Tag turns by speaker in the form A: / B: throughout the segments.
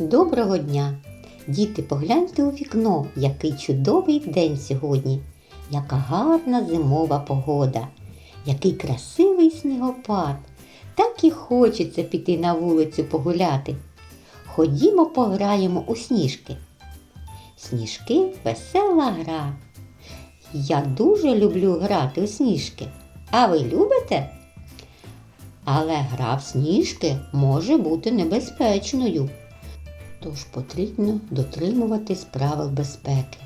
A: Доброго дня! Діти, погляньте у вікно, який чудовий день сьогодні, яка гарна зимова погода, який красивий снігопад. Так і хочеться піти на вулицю погуляти. Ходімо пограємо у сніжки. Сніжки весела гра. Я дуже люблю грати у сніжки. А ви любите? Але гра в сніжки може бути небезпечною. Тож потрібно дотримуватись правил безпеки.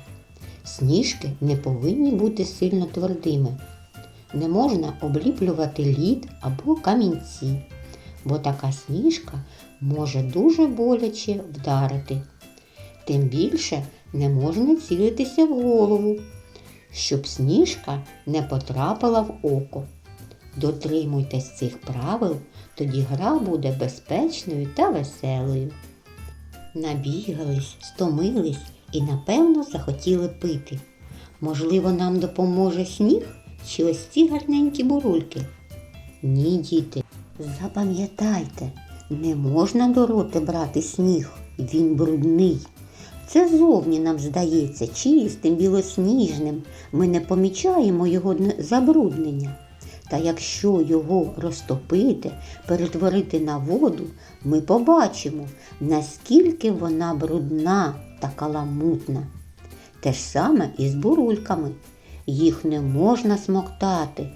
A: Сніжки не повинні бути сильно твердими. Не можна обліплювати лід або камінці, бо така сніжка може дуже боляче вдарити. Тим більше не можна цілитися в голову, щоб сніжка не потрапила в око. Дотримуйтесь цих правил, тоді гра буде безпечною та веселою. Набігались, стомились і напевно захотіли пити. Можливо, нам допоможе сніг чи ось ці гарненькі бурульки? Ні, діти, запам'ятайте, не можна до роти брати сніг, він брудний. Це зовні нам здається чистим, білосніжним. Ми не помічаємо його забруднення. Та якщо його розтопити, перетворити на воду, ми побачимо, наскільки вона брудна та каламутна. Те ж саме і з бурульками. Їх не можна смоктати,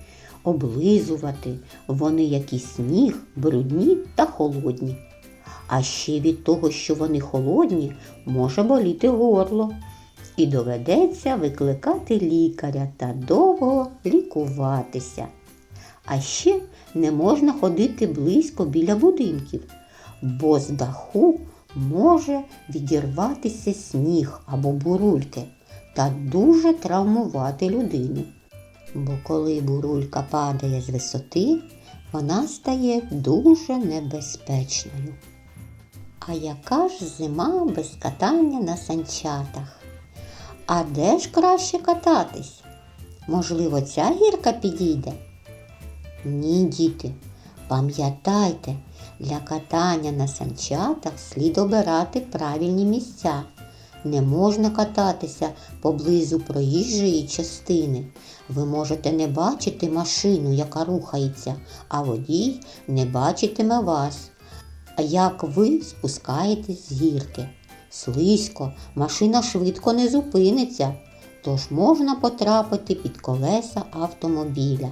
A: облизувати, вони, як і сніг, брудні та холодні. А ще від того, що вони холодні, може боліти горло. І доведеться викликати лікаря та довго лікуватися. А ще не можна ходити близько біля будинків, бо з даху може відірватися сніг або бурульки та дуже травмувати людину. Бо коли бурулька падає з висоти, вона стає дуже небезпечною. А яка ж зима без катання на санчатах? А де ж краще кататись? Можливо, ця гірка підійде? Ні, діти, пам'ятайте, для катання на санчатах слід обирати правильні місця. Не можна кататися поблизу проїжджої частини. Ви можете не бачити машину, яка рухається, а водій не бачитиме вас. А як ви спускаєтесь з гірки? Слизько, машина швидко не зупиниться, тож можна потрапити під колеса автомобіля.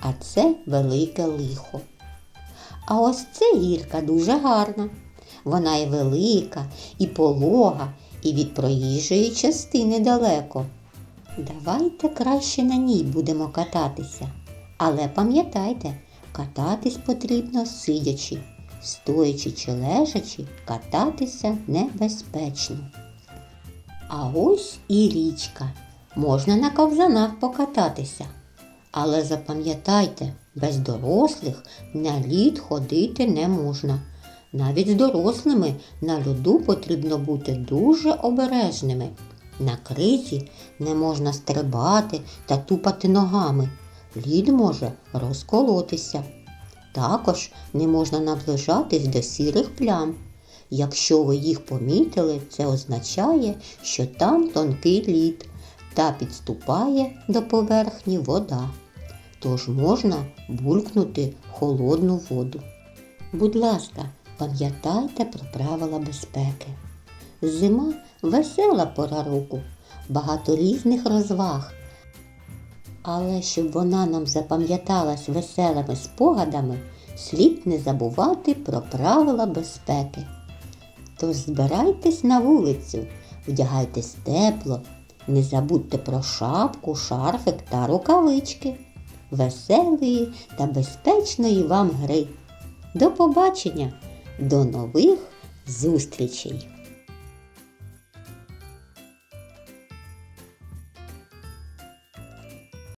A: А це велике лихо. А ось ця гірка дуже гарна. Вона і велика, і полога, і від проїжджої частини далеко. Давайте краще на ній будемо кататися. Але пам'ятайте, кататись потрібно сидячи, стоячи чи лежачи, кататися небезпечно. А ось і річка. Можна на ковзанах покататися. Але запам'ятайте, без дорослих на лід ходити не можна. Навіть з дорослими на льоду потрібно бути дуже обережними. На кризі не можна стрибати та тупати ногами. Лід може розколотися. Також не можна наближатись до сірих плям. Якщо ви їх помітили, це означає, що там тонкий лід та підступає до поверхні вода. Тож можна булькнути холодну воду. Будь ласка, пам'ятайте про правила безпеки. Зима весела пора року, багато різних розваг. Але щоб вона нам запам'яталась веселими спогадами, слід не забувати про правила безпеки. Тож збирайтесь на вулицю, вдягайтесь тепло, не забудьте про шапку, шарфик та рукавички. Веселої та безпечної вам гри. До побачення, до нових зустрічей!